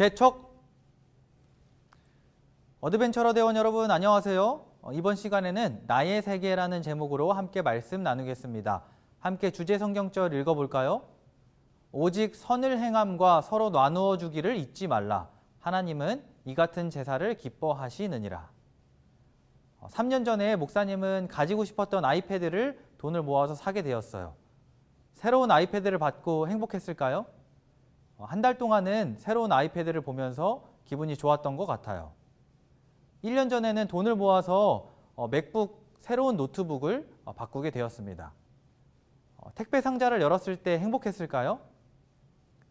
개척 어드벤처러 대원 여러분 안녕하세요. 어, 이번 시간에는 나의 세계라는 제목으로 함께 말씀 나누겠습니다. 함께 주제 성경절 읽어볼까요? 오직 선을 행함과 서로 나누어 주기를 잊지 말라. 하나님은 이 같은 제사를 기뻐하시느니라. 어, 3년 전에 목사님은 가지고 싶었던 아이패드를 돈을 모아서 사게 되었어요. 새로운 아이패드를 받고 행복했을까요? 어, 한달 동안은 새로운 아이패드를 보면서 기분이 좋았던 것 같아요. 1년 전에는 돈을 모아서 어, 맥북 새로운 노트북을 어, 바꾸게 되었습니다. 어, 택배 상자를 열었을 때 행복했을까요?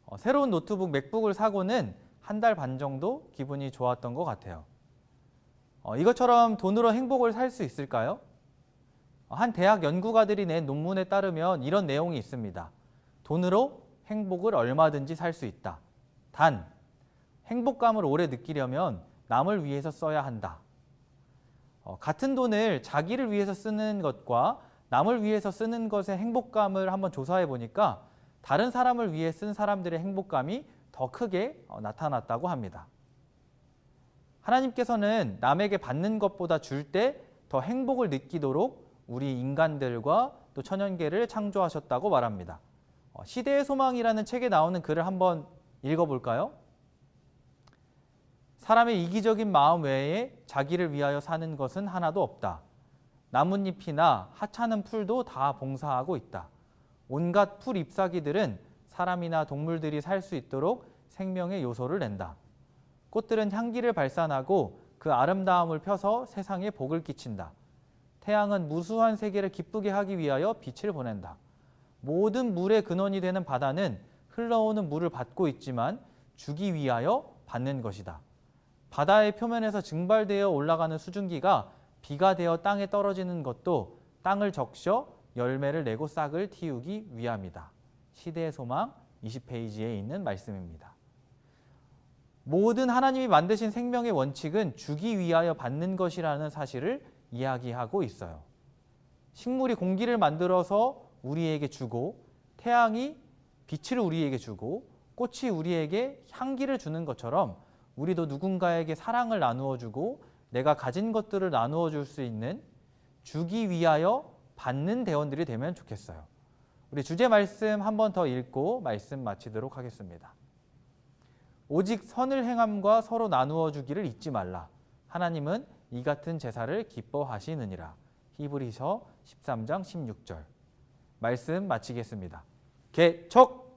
어, 새로운 노트북 맥북을 사고는 한 달 반 정도 기분이 좋았던 것 같아요. 어, 이것처럼 돈으로 행복을 살 수 있을까요? 어, 한 대학 연구가들이 낸 논문에 따르면 이런 내용이 있습니다. 돈으로 행복을 얼마든지 살 수 있다. 단, 행복감을 오래 느끼려면 남을 위해서 써야 한다. 어, 같은 돈을 자기를 위해서 쓰는 것과 남을 위해서 쓰는 것의 행복감을 한번 조사해 보니까 다른 사람을 위해 쓴 사람들의 행복감이 더 크게 어, 나타났다고 합니다. 하나님께서는 남에게 받는 것보다 줄 때 더 행복을 느끼도록 우리 인간들과 또 천연계를 창조하셨다고 말합니다. 어, 시대의 소망이라는 책에 나오는 글을 한번 읽어볼까요? 사람의 이기적인 마음 외에 자기를 위하여 사는 것은 하나도 없다. 나뭇잎이나 하찮은 풀도 다 봉사하고 있다. 온갖 풀 잎사귀들은 사람이나 동물들이 살 수 있도록 생명의 요소를 낸다. 꽃들은 향기를 발산하고 그 아름다움을 펴서 세상에 복을 끼친다. 태양은 무수한 세계를 기쁘게 하기 위하여 빛을 보낸다. 모든 물의 근원이 되는 바다는 흘러오는 물을 받고 있지만 주기 위하여 받는 것이다. 바다의 표면에서 증발되어 올라가는 수증기가 비가 되어 땅에 떨어지는 것도 땅을 적셔 열매를 내고 싹을 틔우기 위함이다. 시대의 소망 20페이지에 있는 말씀입니다. 모든 하나님이 만드신 생명의 원칙은 주기 위하여 받는 것이라는 사실을 이야기하고 있어요. 식물이 공기를 만들어서 우리에게 주고 태양이 빛을 우리에게 주고 꽃이 우리에게 향기를 주는 것처럼 우리도 누군가에게 사랑을 나누어 주고 내가 가진 것들을 나누어 줄 수 있는 주기 위하여 받는 대원들이 되면 좋겠어요. 우리 주제 말씀 한 번 더 읽고 말씀 마치도록 하겠습니다. 오직 선을 행함과 서로 나누어 주기를 잊지 말라. 하나님은 이 같은 제사를 기뻐하시느니라. 히브리서 13장 16절. 말씀 마치겠습니다. 개척